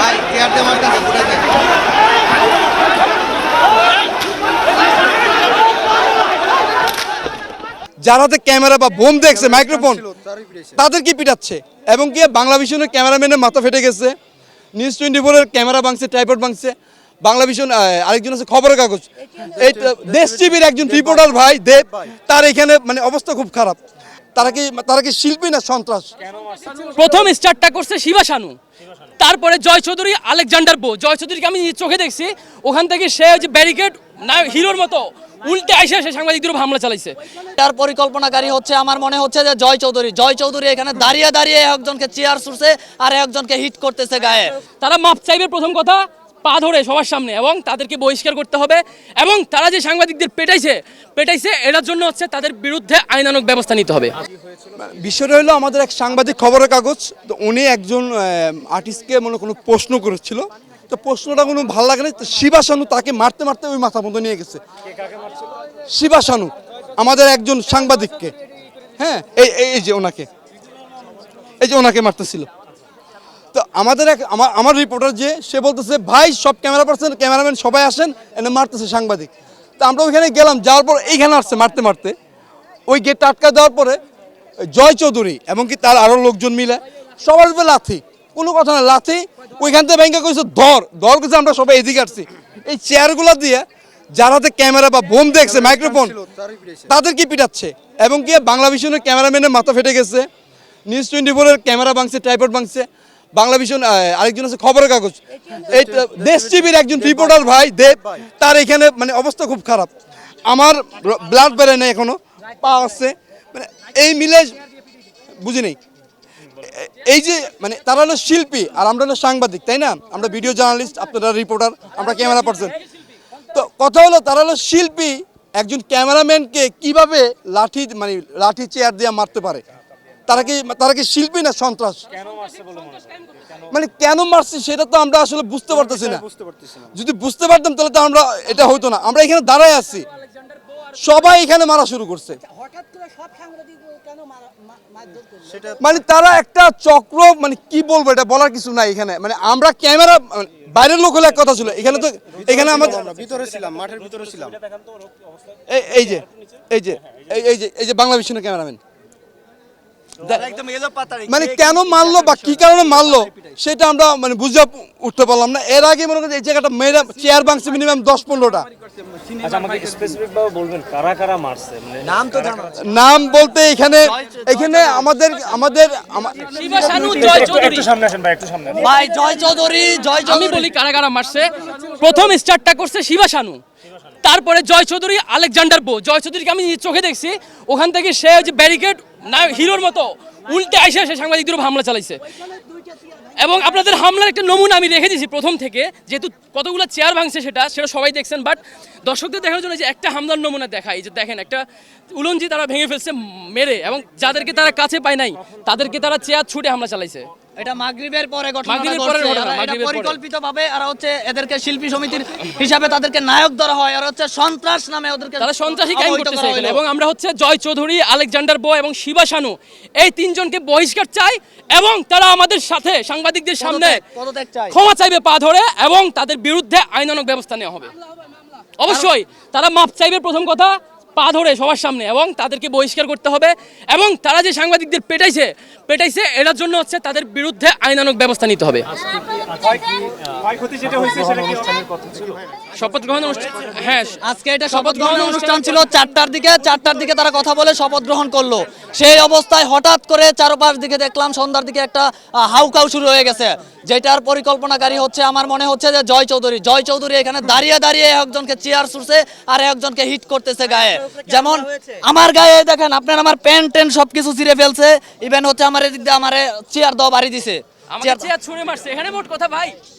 ভাই চেয়ার দিয়ে মারতেছে ঘুরে দেন যারা হাতে ক্যামেরা বা বোম দেখছে মাইক্রোফোন তাদের কি পিটাচ্ছে? এবং কি বাংলা ভিশনের ক্যামেরাম্যানের মাথা ফেটে গেছে? নিউজ টোয়েন্টি ফোরের ক্যামেরা ভাঙছে ট্রাইপড ভাঙছে। বাংলা ভিশন আরেকজন আছে খবরের কাগজ। এই দেশ টিভির একজন রিপোর্টার ভাই দেব তার এখানে মানে অবস্থা খুব খারাপ। তারা কি তারা কি শিল্পী না সন্ত্রাস? প্রথম স্টার্টটা করছে শিবা শানু তারপরে জয় চৌধুরী আলেকজান্ডার বো। জয় চৌধুরীকে আমি চোখে দেখছি। ওখান থেকে সে যে ব্যারিকেড না হিরোর মতো উল্টে আইসে সে সাংবাদিকদের উপর হামলা চালাইছে। তার পরিকল্পনাকারী হচ্ছে আমার মনে হচ্ছে যে জয় চৌধুরী। জয় চৌধুরী এখানে দাঁড়িয়ে দাঁড়িয়ে একজনকে চেয়ার ছুড়ছে আর একজনকে হিট করতেছে গায়ে। তারা মাপ চাইবে প্রথম কথা। পা ধরে সবার সামনে এবং তাদেরকে বহিষ্কার করতে হবে এবং তারা যে সাংবাদিকদের পেটাইছে পেটাইছে, এটার জন্য হচ্ছে তাদের বিরুদ্ধে আইনানক ব্যবস্থা নিতে হবে। বিষয়টা হলো আমাদের এক সাংবাদিক খবরের কাগজ, তো উনি একজন আর্টিস্টকে মনে কোনো প্রশ্ন করেছিল। তো প্রশ্নটা কোনো ভালো লাগে না, তো শিবা শানু তাকে মারতে মারতে ওই মাথা মতো নিয়ে গেছে। শিবা শানু আমাদের একজন সাংবাদিককে। হ্যাঁ এই, এই- যে ওনাকে, এই যে ওনাকে মারতেছিল। আমাদের এক আমার আমার রিপোর্টার যে, সে বলতেছে, ভাই, সব ক্যামেরা পার্সন ক্যামেরাম্যান সবাই আসেন, এনে মারতেছে সাংবাদিক। তো আমরা ওইখানে গেলাম, যাওয়ার পর এইখানে আসছে মারতে মারতে। ওই গেটটা আটকা দেওয়ার পরে, জয় চৌধুরী এবং কি তার আরও লোকজন মিলে, সবার উপরে লাথি। কোনো কথা না, লাথি। ওইখান থেকে ব্যাংকে কইছে, ধর ধর কইছে, আমরা সবাই এদিকে আসছি। এই চেয়ারগুলো দিয়ে, যার হাতে ক্যামেরা বা বোম দেখছে মাইক্রোফোন তাদের কি পিটাচ্ছে? এবং কি, বাংলা ভিশনের ক্যামেরাম্যানের মাথা ফেটে গেছে নিউজ টোয়েন্টি ফোরের ক্যামেরা ভাঙছে ট্রাইপড ভাঙছে। বাংলা ভিশন আরেকজন আছে খবরের কাগজ। এই দেশ টিভির একজন রিপোর্টার ভাই। দেব তার এখানে মানে অবস্থা খুব খারাপ। আমার ব্লাড বেড়ে নেই এখনও পা আছে। মানে এই মিলে বুঝি নেই। এই যে মানে তারা হলো শিল্পী আর আমরা হলো সাংবাদিক তাই না? আমরা ভিডিও জার্নালিস্ট আপনারা রিপোর্টার আমরা ক্যামেরা পার্সন তো কথা হলো তারা হলো শিল্পী একজন ক্যামেরাম্যানকে কীভাবে লাঠি মানে লাঠি চেয়ার দিয়ে মারতে পারে? তারা কি তারা কি শিল্পী না সন্ত্রাস? মানে কেন মারছি সেটা তো আমরা আসলে বুঝতে পারতেছি না। যদি বুঝতে পারতাম তাহলে তো আমরা এটা হইতো না। আমরা এখানে দাঁড়ায় আছি। সবাই এখানে মারা শুরু করছে। মানে তারা একটা চক্র মানে কি বলব এটা বলার কিছু নাই এখানে। মানে আমরা ক্যামেরা মানে বাইরের লোক হলে এক কথা ছিল। এখানে তো এখানে আমাদের আমরা ভিতরে ছিলাম মাঠের ভিতরে ছিলাম। এই এই যে এই যে এই- এই যে এই যে বাংলা বিষ্ণু ক্যামেরাম্যান মানে কেন মারলো বা কি কারণে মারলো সেটা আমরা মানে বুঝে উঠতে পারলাম না। এর আগে মনে করি এই জায়গাটা মেয়েরা চেয়ার ভাঙছে মিনিমাম দশ পনেরোটা। আচ্ছা আমাকে স্পেসিফিক ভাবে বলবেন কারা কারা মারছে? মানে নাম বলতে এখানে এখানে আমাদের আমাদের আমা- শিবা শানু জয় চৌধুরী। একটু সামনে আসেন ভাই একটু সামনে আসেন। ভাই জয় চৌধুরী জয় আমি বলি কারা কারা মারছে। প্রথম স্টার্টটা করছে শিবা শানু তারপরে জয় চৌধুরী আলেকজান্ডার বো। জয় চৌধুরীকে আমি চোখে দেখছি। ওখান থেকে সে যে ব্যারিকেড না, হিরোর মতো। উল্টে আইসে সে সাংবাদিকদের উপর হামলা চালাইছে। এবং আপনাদের হামলার একটা নমুনা আমি রেখে দিয়েছি প্রথম থেকে, যেহেতু কতগুলো চেয়ার ভাঙছে সেটা সেটা সবাই দেখছেন বাট দর্শকদের দেখানোর জন্য যে একটা হামলার নমুনা দেখাই যে দেখেন একটা উলঞ্জি তারা ভেঙে ফেলছে মেরে এবং যাদেরকে তারা কাছে পায় নাই তাদেরকে তারা চেয়ার ছুটে হামলা চালাইছে। এটা মাগরিবের পরে ঘটনা আর হচ্ছে এদেরকে শিল্পী সমিতির হিসাবে তাদেরকে নায়ক ধরা হয়। আর হচ্ছে সন্ত্রাস নামে ওদেরকে তারা সন্ত্রাসী করতেছে। এবং আমরা হচ্ছে জয় চৌধুরী আলেকজান্ডার বো এবং শিবা শানু এই তিনজনকে বহিষ্কার চাই এবং তারা আমাদের সাথে সাংবাদিকদের সামনে। ক্ষমা চাইবে পা ধরে এবং তাদের বিরুদ্ধে আইনানক ব্যবস্থা নেওয়া হবে। অবশ্যই তারা মাপ চাইবে প্রথম কথা। পা ধরে সবার সামনে এবং তাদেরকে বহিষ্কার করতে হবে এবং তারা যে সাংবাদিকদের পেটাইছে পেটাইছে এটার জন্য হচ্ছে তাদের বিরুদ্ধে আইনানুক ব্যবস্থা নিতে হবে। ক্ষয়ক্ষতি যেটা হয়েছে সেটা কি অনুষ্ঠানের কথা শপথ গ্রহণ অনুষ্ঠান হ্যাঁ আজকে এটা শপথ গ্রহণ অনুষ্ঠান ছিল চারটার দিকে চারটার দিকে তারা কথা বলে শপথ গ্রহণ করল। সেই অবস্থায় হঠাৎ করে চারপাশ দিকে দেখলাম সন্ধ্যার দিকে একটা হাউকাউ শুরু হয়ে গেছে যেটার পরিকল্পনাকারী হচ্ছে আমার মনে হচ্ছে যে জয় চৌধুরী। জয় চৌধুরী এখানে দাঁড়িয়ে দাঁড়িয়ে একজনকে চেয়ার ছুড়ছে আর একজনকে হিট করতেছে গায়ে। যেমন আমার গায়ে দেখেন আপনার আমার প্যান্ট ট্যান্ট সবকিছু ছিঁড়ে ফেলছে ইভেন হচ্ছে আমার এদিক দিয়ে আমার চেয়ার দাও বাড়ি দিছে। চেয়ার ছুঁড়ে মারছে এখানে মোট কথা ভাই।